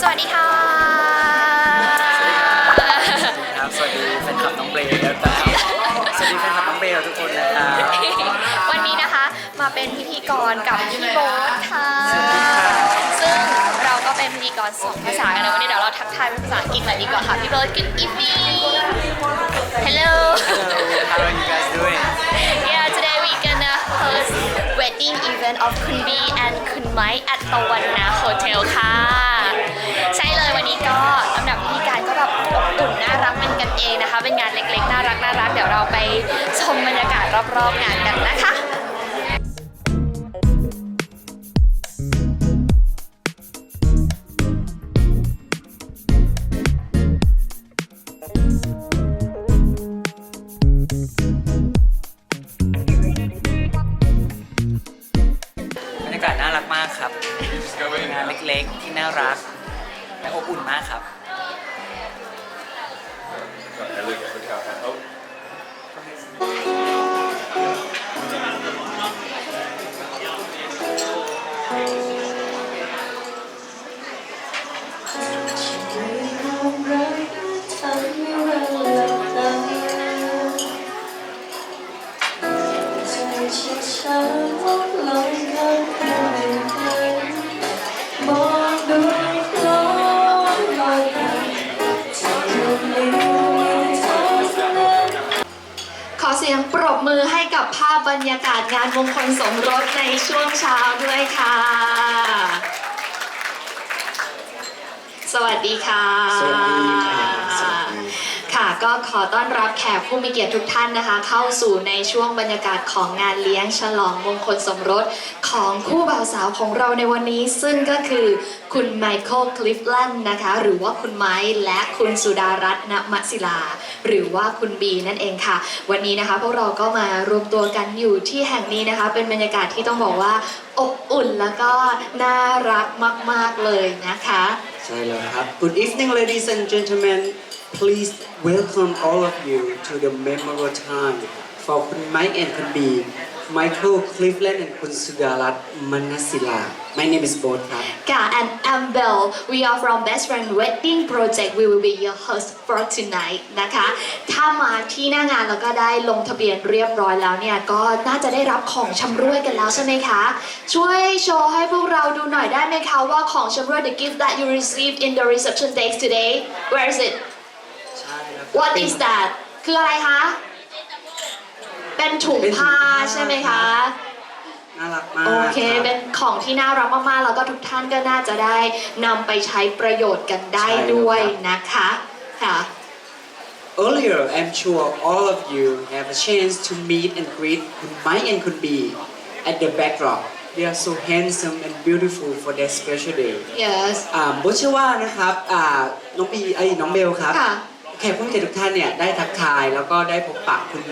สวัสดีค่ะ ครับ สวัสดีแฟนคลับน้องเบลแล้วแต่สวัสดีแฟนคลับน้องเบลทุกคนนะครับวันนี้นะคะมาเป็นพิธีกรกับพี่โบ๊ทค่ะ ซึ่งเราก็เป็นพิธีกรสองภาษากันนะวันนี้เดี๋ยวเราทักทายเป็นภาษาอังกฤษหน่อยดีกว่าค่ะพี่โบ๊ท Good evening Hello Hello how are you guys doing Yeah today we gonna host wedding event of คุณบี and คุณไม้ at ตะวันนาโฮเทลค่ะใช่เล ยวันนี้ก็ลำดับพิธีการก็แบบอบอุ่นน่ารักเป็นกันเองนะคะ เป็นงานเล็กๆ น่ารักน่ารักเดี๋ยวเราไปชมบรรยากาศรอบๆงานกันนะคะ มือให้กับภาพบรรยากาศงานมงคลสมรสในช่วงเช้าด้วยค่ะ สวัสดีค่ะ สวัสดีค่ะ ก็ขอต้อนรับแขกผู้มีเกียรติทุกท่านนะคะ เข้าสู่ในช่วงบรรยากาศของงานเลี้ยงฉลองมงคลสมรสของคู่บ่าวสาวของเราในวันนี้ ซึ่งก็คือคุณไมเคิลคลิฟแลนด์นะคะ หรือว่าคุณไม้และคุณสุดารัตน์ณมศิลา หรือว่าคุณบีนั่นเองค่ะ วันนี้นะคะพวกเราก็มารวมตัวกันอยู่ที่แห่งนี้นะคะ เป็นบรรยากาศที่ต้องบอกว่าอบอุ่นแล้วก็น่ารักมาก ๆเลยนะคะ ใช่แล้วครับ Good evening ladies and gentlemen please welcome all of you to the memorable time for คุณ Mike and คุณ B Michael Cleveland and คุณสุดารัตน์มนศิลา My name is Both ครับค่ะ and I'm Belle we are from Best Friend Wedding Project we will be your host for tonight นะคะ ถ้ามาที่หน้างานแล้วก็ได้ลงทะเบียนเรียบร้อยแล้วเนี่ย ก็น่าจะได้รับของชำร่วยกันแล้วใช่ไหมคะ ช่วยโชว์ให้พวกเราดูหน่อยได้ไหมคะว่าของชำร่วย the gift that you received in the reception desk today where is it what is that คืออะไรคะ เป็นถุงผ้าใช่ไหมคะ น่ารักมากโอเค รับ เป็นของที่น่ารักมากๆ แล้วก็ทุกท่านก็น่าจะได้นำไปใช้ประโยชน์กันได้ใช่แล้วด้วยครับนะคะค่ะ Earlier, I'm sure all of you have a chance to meet and greet Kun Mai and Kun B at the backdrop. They are so handsome and beautiful for their special day. yes อ่าโบทเชื่อว่านะครับอ่าน้องบีไอ้ยน้องเบลครับ ค่ะ แขกผู้มีเกียรติทุกท่านเนี่ยได้ทักทายแล้วก็ได้พบปะคุณ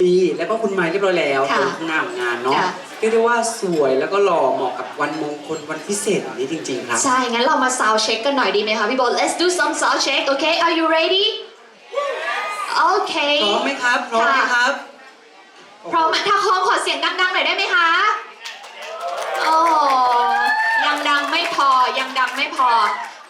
บีแล้วก็คุณไม้เรียบร้อยแล้วค่ะตรงข้างหน้าของงานเนาะค่ะ เรียกได้ว่าสวยแล้วก็หล่อเหมาะกับวันมงคลวันพิเศษแบบนี้จริง ๆ ครับ ใช่ งั้นเรามา sound check กันหน่อยดีไหมคะพี่โบ let's do some sound check okay are you ready โอเคพร้อมไหมครับ พร้อมไหมครับพร้อมไหมถ้าพร้อมขอเสียงดังๆหน่อยได้ไหมคะ โอ้โหยังดังไม่พอ ยังดังไม่พอ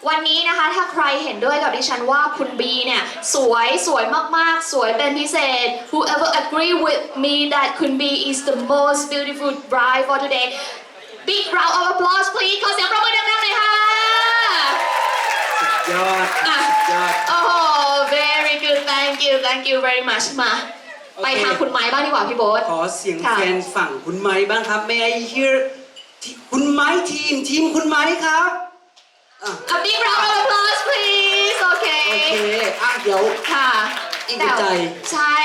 วันนี้นะคะถ้าใครเห็นด้วยกับดิฉันว่าคุณบีเนี่ย สวยสวยมากๆ สวยเป็นพิเศษ whoever agree with me that คุณบี is the most beautiful bride for today big round of applause please ขอเสียงปรบมือดังๆหน่อยค่ะสุดยอดอะสุดยอดโอ้โห very good thank you thank you very much มาโอเคไปทางคุณไม้บ้างดีกว่าพี่โบ๊ทขอเสียงค่ะแฟนฝั่งคุณไม้บ้างครับ May I hear ที่คุณไม้ทีมทีมคุณไม้ครับ อะ A big round of applause please โอเค โอเค อะ เดี๋ยว ค่ะอิ่มใจ ใช่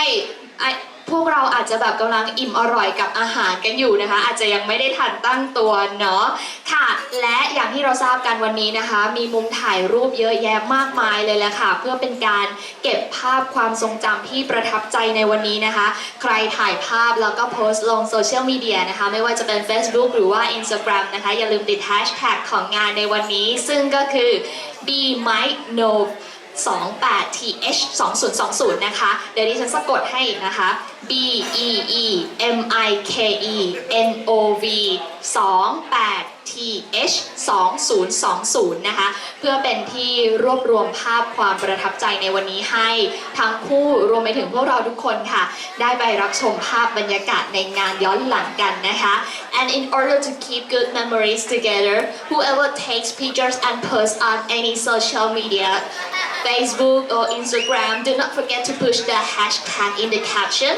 ไอ พวกเราอาจจะแบบกำลังอิ่มอร่อยกับอาหารกันอยู่นะคะ อาจจะยังไม่ได้ทันตั้งตัวเนาะค่ะ และอย่างที่เราทราบกันวันนี้นะคะ มีมุมถ่ายรูปเยอะแยะมากมายเลยแหละค่ะ เพื่อเป็นการเก็บภาพความทรงจำที่ประทับใจในวันนี้นะคะ ใครถ่ายภาพแล้วก็โพสต์ลงโซเชียลมีเดียนะคะ ไม่ว่าจะเป็น Facebook หรือว่า Instagram นะคะ อย่าลืมติดแฮชแท็กของงานในวันนี้ ซึ่งก็คือ be might know 28th 2020นะคะ เดี๋ยวดิฉันสะกดให้นะคะ b e e m i k e n o v 28 th 2020นะคะ เพื่อเป็นที่รวบรวมภาพความประทับใจในวันนี้ให้ทั้งคู่รวมไปถึงพวกเราทุกคนค่ะ ได้ไปรับชมภาพบรรยากาศในงานย้อนหลังกันนะคะ and in order to keep good memories together whoever takes pictures and posts on any social media Facebook or Instagram do not forget to push the hashtag in the caption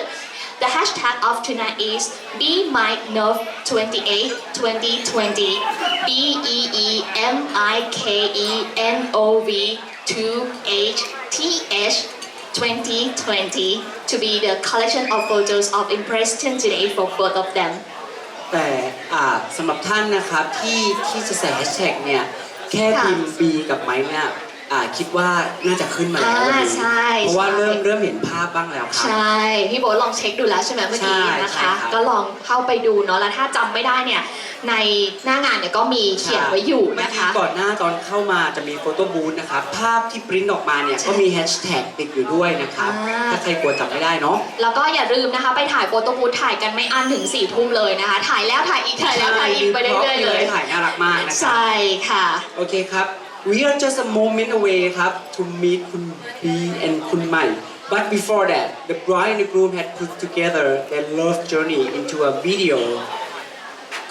The hashtag of tonight is Be My Nerve 28 2020. B E E M I K E N O V 2 H T H 2020 to be the collection of photos of impression today for both of them. แต่อ่าสำหรับท่านนะครับที่ที่จะใส่แฮชแท็กเนี่ย แค่ ค่ะ พิมพ์ B กับไม้เนี่ย อ่าคิดว่าน่าจะขึ้นมาแล้ววันอ่านี้ใช่เพราะว่าใช่ เริ่มเริ่มเห็นภาพบ้างแล้วครับใช่พี่โบ๊ทลองเช็คดูแล้วใช่ไหมเมื่อกี้ใช่นะใช่คะ ครับก็ลองเข้าไปดูเนาะแล้วถ้าจำไม่ได้เนี่ยในหน้างานเนี่ยก็มีเขียนไว้อยู่เมื่อนะกี้คะ ก่อนหน้าตอนเข้ามาจะมีโฟโต้บูธนะครับ ภาพที่ปริ้นออกมาเนี่ยใช่ก็มีแฮชแท็กติดอยู่ด้วยนะครับ อ่า ถ้าใครกลัวจำไม่ได้เนาะ แล้วก็อย่าลืมนะคะ ไปถ่ายโฟโต้บูธถ่ายกันไม่อั้นถึง4ี่ทุ่มเลยนะคะ ถ่ายแล้วถ่ายอีกถ่ายแล้วถ่ายอีกไปเรื่อยๆเลย ถ่ายน่ารักมากนะครัใช่ค่ะ โอเคครับ we are just a moment away ครับ to meet คุณ B and คุณใหม่ but before that the bride and the groom had put together their love journey into a video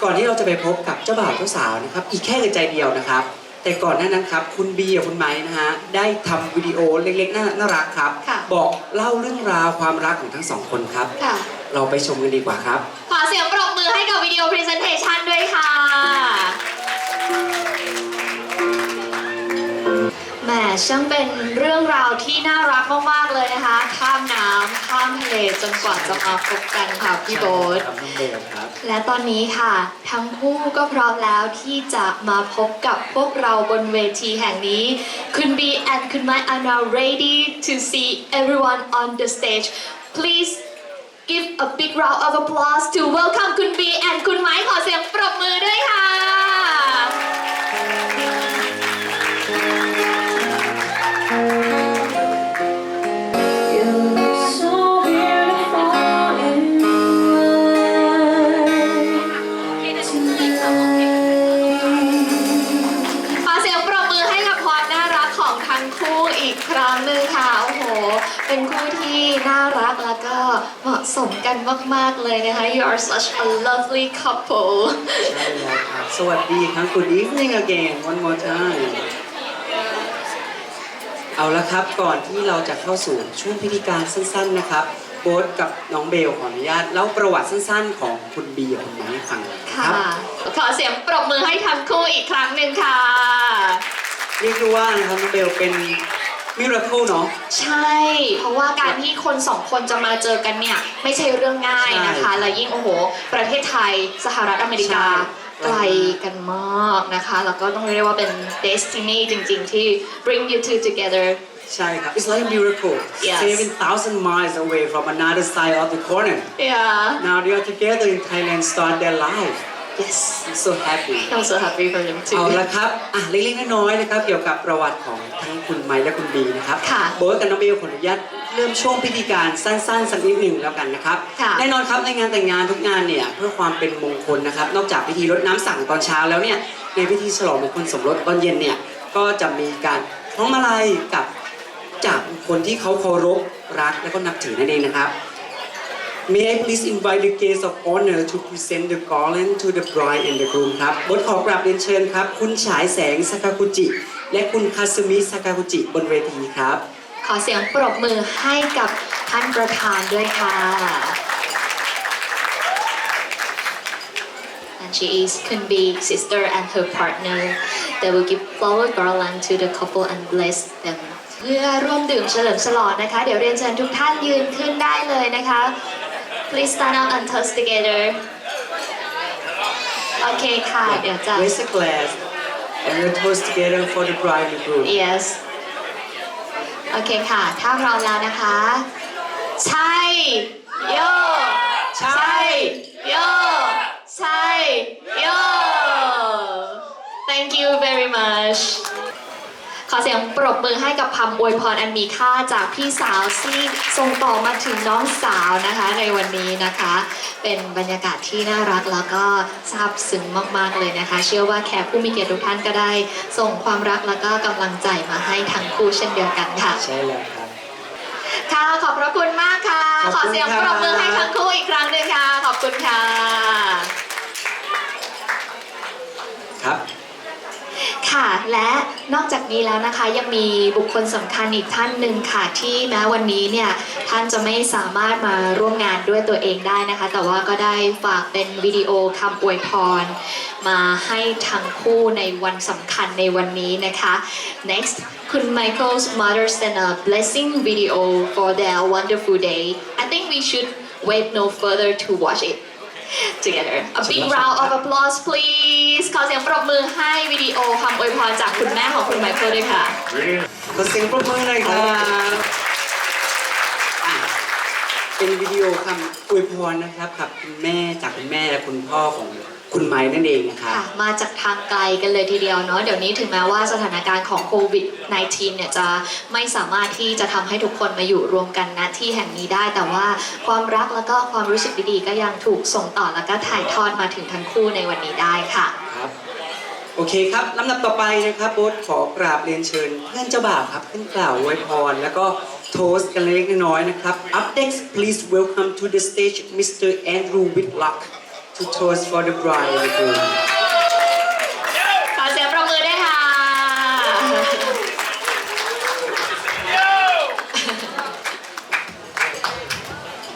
ก่อนที่เราจะไปพบกับเจ้าบ่าวเจ้าสาวนะครับ อีกแค่ใจเดียวนะครับ แต่ก่อนหน้านั้นครับ คุณบีกับคุณไม้นะฮะ ได้ทำวิดีโอเล็กๆ น่าน่ารักครับ ค่ะ บอกเล่าเรื่องราวความรักของทั้งสองคนครับ ค่ะ เราไปชมกันดีกว่าครับ ขอเสียงปรบมือให้กับวิดีโอพรีเซนเทชันด้วยค่ะ ช่างเป็นเรื่องราวที่น่ารักมากๆเลยนะคะ ข้ามน้ำข้ามทะเลจนกว่าจะมาพบกันค่ะพี่โบ๊ท ครับน้องเบลครับ และตอนนี้ค่ะ ทั้งคู่ก็พร้อมแล้วที่จะมาพบกับพวกเราบนเวทีแห่งนี้ คุณ B and คุณ Mai are now ready to see everyone on the stage please give a big round of applause to welcome คุณ B and คุณ Mai ขอเสียงปรบมือด้วยค่ะ กันมาก ๆ เลยนะคะ You are such a lovely couple ใช่แล้วครับสวัสดีครับ Good evening again one more time เอาละครับก่อนที่เราจะเข้าสู่ช่วงพิธีการสั้น ๆ นะครับโบ๊ทกับน้องเบลขออนุญาตเล่าประวัติสั้น ๆ ของคุณบีกับคุณไม้ให้ฟังเลยคค่ะรับขอเสียงปรบมือให้ทั้งคู่อีกครั้งหนึ่งค่ะ เรียกได้ว่านะครับน้องเบลเป็น มิราเคิลเนาะ ใช่ เพราะว่าการที่คนสองคนจะมาเจอกันเนี่ย ไม่ใช่เรื่องง่ายนะคะใช่และยิ่งโอ้โห ประเทศไทยสหรัฐอเมริกาใช่ไกลกันมากนะคะ แล้วก็ต้องเรียกได้ว่าเป็น destiny จริง ๆ ที่ bring you two together ใช่ครับ It's like a miracle Yes. 7,000 miles away from another side of the corner yeah now they are together in Thailand start their life yes I'm so happy I'm so happy for them เอา too ละครับ อะเล็กๆน้อยๆนะครับ เกี่ยวกับประวัติของทั้งคุณไม้และคุณบีนะครับค่ะโบ๊ทกับน้องเบลขออนุญาตเริ่มช่วงพิธีการสั้นๆสักนิดหนึ่งแล้วกันนะครับ ค่ะ แน่นอนครับในงานแต่งงานทุกงานเนี่ยเพื่อความเป็นมงคลนะครับ นอกจากพิธีรดน้ำสั่งตอนเช้าแล้วเนี่ย ในพิธีฉลองมงคลสมรสตอนเย็นเนี่ย ก็จะมีการคล้องมาลัยกับจากคนที่เขาเคารพรักและก็นับถือนั่นเองนะครับ May I please invite the guest of honor to present the garland to the bride and the groom ครับบทขอกราบเรียนเชิญครับ คุณฉายแสงสากากุจิ และคุณคาซึมิสากากุจิบนเวทีครับ ขอเสียงปรบมือให้กับท่านประธานด้วยค่ะ And she is Kunbi, sister and her partner. They will give flower garland to the couple and bless them. เพื่อร่วมดื่มเฉลิมฉลองนะคะ เดี๋ยวเรียนเชิญทุกท่านยืนขึ้นได้เลยนะคะ Please stand up and toast together. โอเคค่ะ เดี๋ยวจะ Raise a glass and we'll toast together for the bride and groom yes โอเคค่ะ ถ้าพร้อมแล้วนะคะ ใช่ โย ใช่ โย ใช่ โย thank you very much ขอเสียงปรบมือให้กับคำอวยพรอันมีค่าจากพี่สาวที่ส่งต่อมาถึงน้องสาวนะคะ ในวันนี้นะคะ เป็นบรรยากาศที่น่ารักแล้วก็ซาบซึ้งมากๆเลยนะคะ เชื่อว่าแขกผู้มีเกียรติทุกท่านก็ได้ ส่งความรักแล้วก็กำลังใจมาให้ทั้งคู่เช่นเดียวกันค่ะ ใช่แล้วครับ ค่ะขอบพระคุณมากค่ะ ขขอบอคุณเสียงปรบมือให้ทั้งคู่อีกครั้งหนึ่งค่ะ ขอบคุณค่ะ ครับ ค่ะ และ นอกจากนี้แล้วนะคะยังมีบุคคลสำคัญอีกท่านหนึ่งค่ะ ที่แม้วันนี้เนี่ยท่านจะไม่สามารถมาร่วมงานด้วยตัวเองได้นะคะ แต่ว่าก็ได้ฝากเป็นวิดีโอคำอวยพร มาให้ทั้งคู่ในวันสำคัญในวันนี้นะคะ next คุณ Michael's mother sent a blessing video for their wonderful day I think we should wait no further to watch it together a big round of applause please ขอเสียงปรบมือให้วิดีโอคำอวยพรจากคุณแม่ของคุณไมเคิลด้วยค่ะ ขอเสียงปรบมือหน่อยครับอะเป็นวิดีโอคำอวยพรนะครับกับคุณแม่จากคุณแม่และคุณพ่อของ คุณไม้นั่นเองนะครับค่ะมาจากทางไกลกันเลยทีเดียวเนาะเดี๋ยวนี้ถึงแม้ว่าสถานการณ์ของโควิด -19 เนี่ยจะไม่สามารถที่จะทำให้ทุกคนมาอยู่รวมกันณที่แห่งนี้ได้ แต่ว่าความรักแล้วก็ความรู้สึกดีๆ ก็ยังถูกส่งต่อแล้วก็ถ่ายทอดมาถึงทั้งคู่ในวันนี้ได้ค่ะครับโอเคครับลำดับต่อไปนะครับโบ๊ทขอกราบเรียนเชิญเพื่อนเจ้าบ่าวครับขึ้นกล่าวอวยพร แล้วก็โทสต์กันเล็กน้อยๆนะครับ Up next please welcome to the stage Mr. Andrew Whitlock to toast for the bride and groom